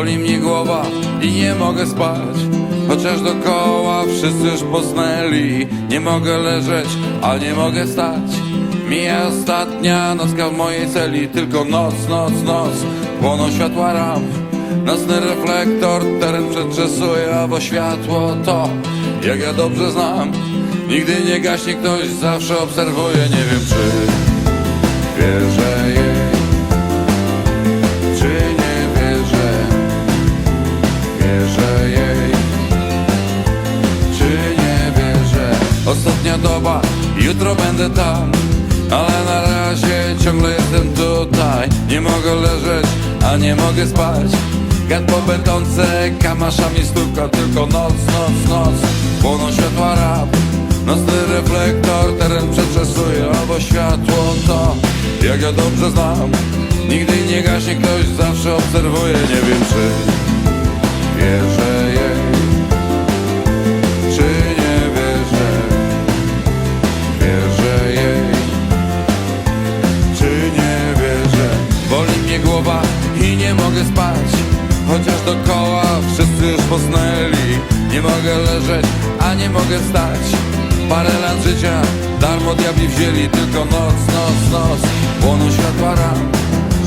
Boli mnie głowa i nie mogę spać. Chociaż dokoła wszyscy już posnęli. Nie mogę leżeć, a nie mogę stać. Mija ostatnia nocka w mojej celi. Tylko noc, noc, noc Płoną światła ram. Nocny reflektor teren przetrzesuje Bo światło to, jak ja dobrze znam. Nigdy nie gaśnie ktoś, zawsze obserwuje. Nie wiem czy wierzę jutro będę tam Ale na razie ciągle jestem tutaj. Nie mogę leżeć, a nie mogę spać. Gad po będące kamaszami stuka Tylko noc, noc, noc. Płoną światła rap Nocny reflektor teren przetrzesuje Albo światło to, jak ja dobrze znam Nigdy nie gaśnie ktoś, zawsze obserwuje. Nie wiem czy wierzę Chociaż dokoła wszyscy już posnęli. Nie mogę leżeć, a nie mogę stać. Parę lat życia darmo diabli wzięli. Tylko noc, noc, noc. Płoną światła ram.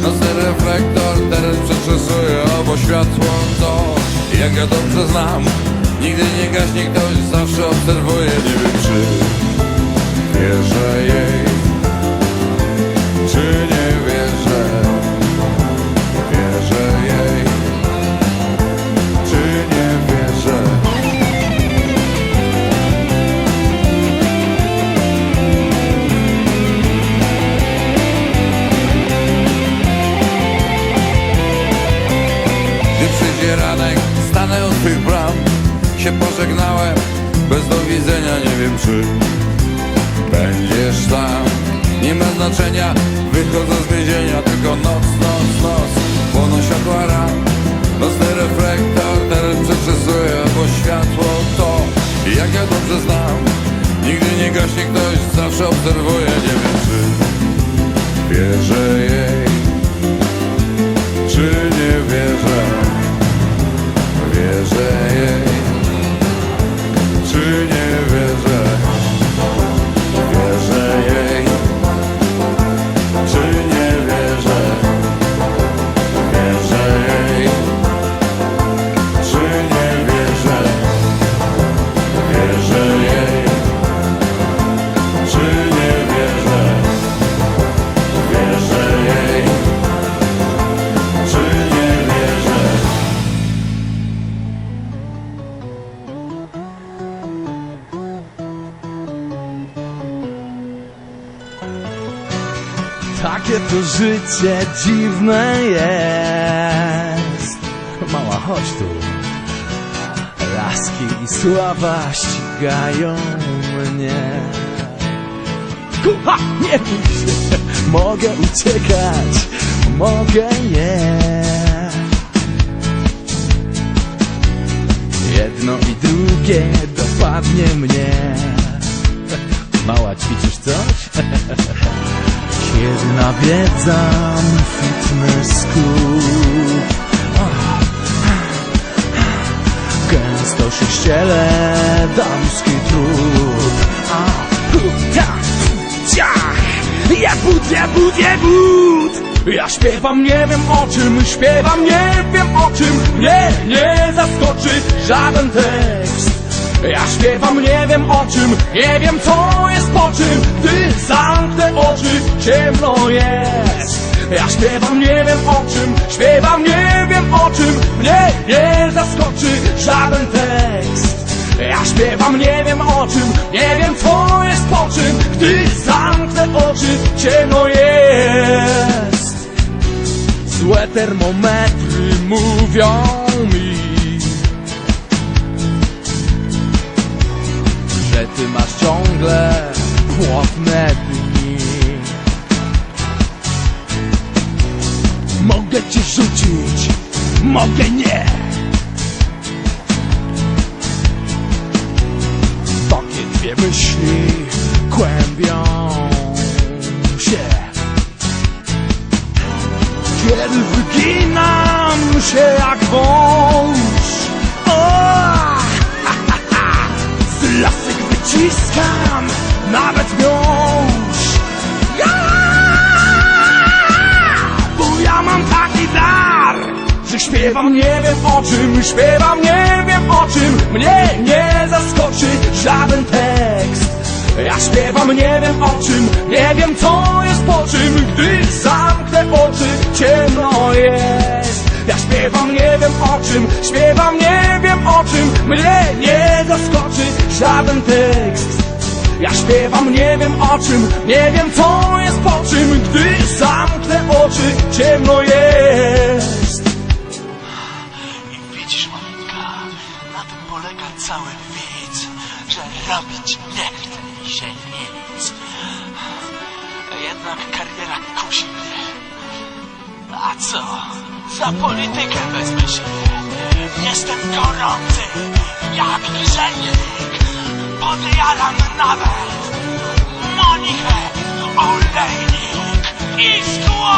Nocny reflektor teren przetrzesuje Obo światło to, jak ja dobrze znam Nigdy nie gaśnie ktoś, zawsze obserwuje. Nie wiem czy wierzę jej Się pożegnałem, bez do widzenia Nie wiem czy będziesz tam. Nie ma znaczenia, wychodzę z więzienia Tylko noc, noc, noc, płoną światła ram Nocny reflektor teren przeczesuje Bo światło to, jak ja dobrze znam. Nigdy nie gaśnie ktoś, zawsze obserwuje Nie wiem czy wierzę jej czy nie wierzę? Wierzę jej. To życie dziwne jest. Mała, chodź tu. Laski i sława ścigają mnie. Kucha, nie Mogę uciekać, mogę nie. Jedno i drugie dopadnie mnie. Mała, ćwiczysz coś? Kiedy nawiedzam fitness club Gęsto się ściele damski trup A, hu, ta, ciach Jebut, jebut, jebut Ja śpiewam, nie wiem o czym Śpiewam, nie wiem o czym. Mnie nie zaskoczy żaden tekst. Ja śpiewam, nie wiem o czym, nie wiem co po czym Gdy zamknę oczy, ciemno jest. Ja śpiewam, nie wiem o czym, śpiewam, nie wiem o czym. Mnie nie zaskoczy żaden tekst. Ja śpiewam, nie wiem o czym, nie wiem co jest po czym. Gdy zamknę oczy, ciemno jest. Złe termometry mówią mi że ty masz ciągle płodne dni. Mogę cię rzucić, mogę nie. Takie dwie myśli kłębią się. Kiedy wyginam się jak wąż o. Z lasek wyciskam nawet miąższ ja! Bo ja mam taki dar Że śpiewam nie wiem o czym Śpiewam nie wiem o czym. Mnie nie zaskoczy żaden tekst. Ja śpiewam nie wiem o czym Nie wiem co jest po czym Gdy zamknę oczy ciemno jest. Ja śpiewam nie wiem o czym Śpiewam nie wiem o czym. Mnie nie zaskoczy żaden tekst śpiewam, nie wiem o czym, nie wiem co jest po czym, gdy zamknę oczy, ciemno jest. I widzisz, Monika, na tym polega cały widz, że robić nie chce się nic. Jednak kariera kusi mnie. A co? Za politykę wezmę się. Jestem gorący, jak grzejnik. Podjaram nawet Monikę, olejnik i szkło.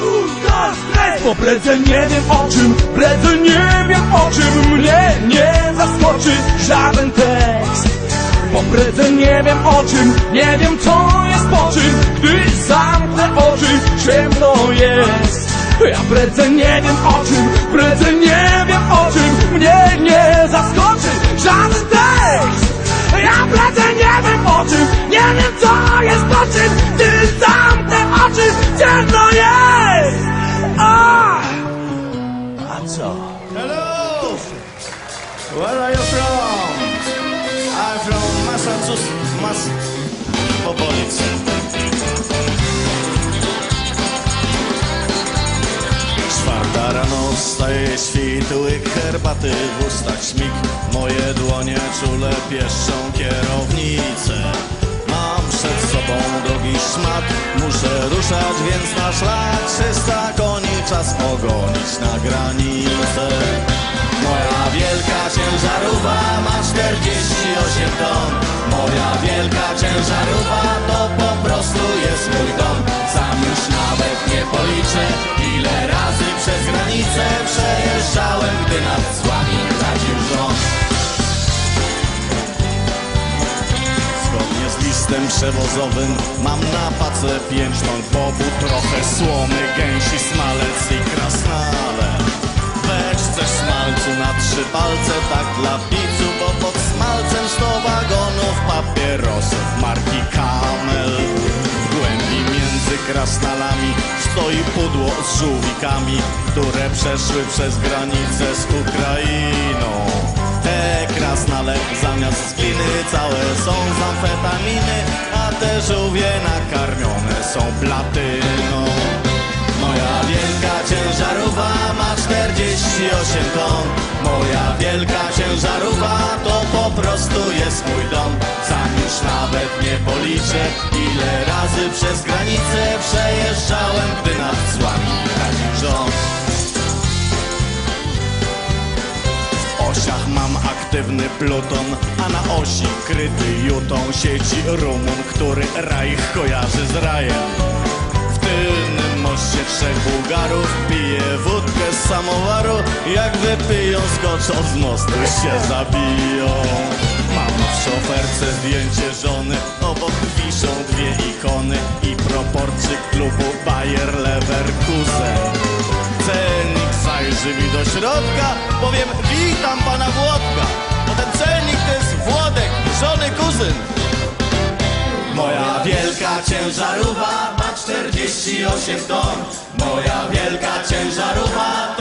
Usta stres, bo bredzę nie wiem o czym, bredzę nie wiem o czym, mnie nie zaskoczy żaden tekst. Bo bredzę nie wiem o czym, nie wiem co jest po czym, gdy zamknę oczy, ciemno jest. Ja bredzę nie wiem o czym, bredzę nie wiem o czym, mnie czym, nie wiem co jest po czym, gdy wstaje świt, łyk herbaty w ustach śmig. Moje dłonie czule pieszczą kierownicę. Mam przed sobą drogi szmat, muszę ruszać, więc na szlak 300 koni czas pogonić na granicę. Moja wielka ciężarówka ma 48 ton. Moja wielka ciężarówka to po prostu jest mój nie policzę, ile razy przez granicę przejeżdżałem, gdy nad złami radził rząd. Zgodnie z listem przewozowym mam na pace pięć ton bobu, trochę słomy, gęsi, smalec i krasnale. Weź też smalcu na trzy palce, tak dla picu, bo pod krasnalami stoi pudło z żółwikami, które przeszły przez granicę z Ukrainą. Te krasnale zamiast z gliny całe są z amfetaminy, a te żółwie nakarmione są platyną. Moja wielka ciężarówka ma 48 ton. Moja wielka ciężarówka to po prostu jest mój dom. Już nawet nie policzę, ile razy przez granicę przejeżdżałem, gdy nad złami radził rząd. W osiach mam aktywny pluton, a na osi kryty jutą sieci Rumun, który Reich kojarzy z rajem. W tylnym moście trzech Bułgarów pije wódkę z samowaru, jak wypiją skoczą z mostu się zabiją. Mam w szoferce zdjęcie żony, obok wiszą dwie ikony i proporczyk klubu Bayer Leverkusen. Celnik zajrzy mi do środka, powiem witam pana Włodka, bo ten celnik to jest Włodek, żony kuzyn. Moja wielka ciężarówka ma 48 ton. Moja wielka ciężarówka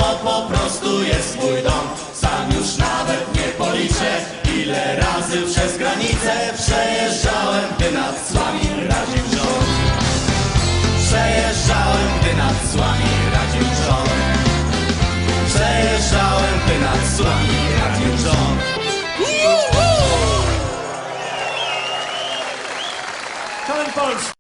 przejeżdżałem, gdy nad złami radził rząd. Przejeżdżałem, gdy nad złami radził rząd. Przejeżdżałem, gdy nad złami radził rząd. Czołem Polski!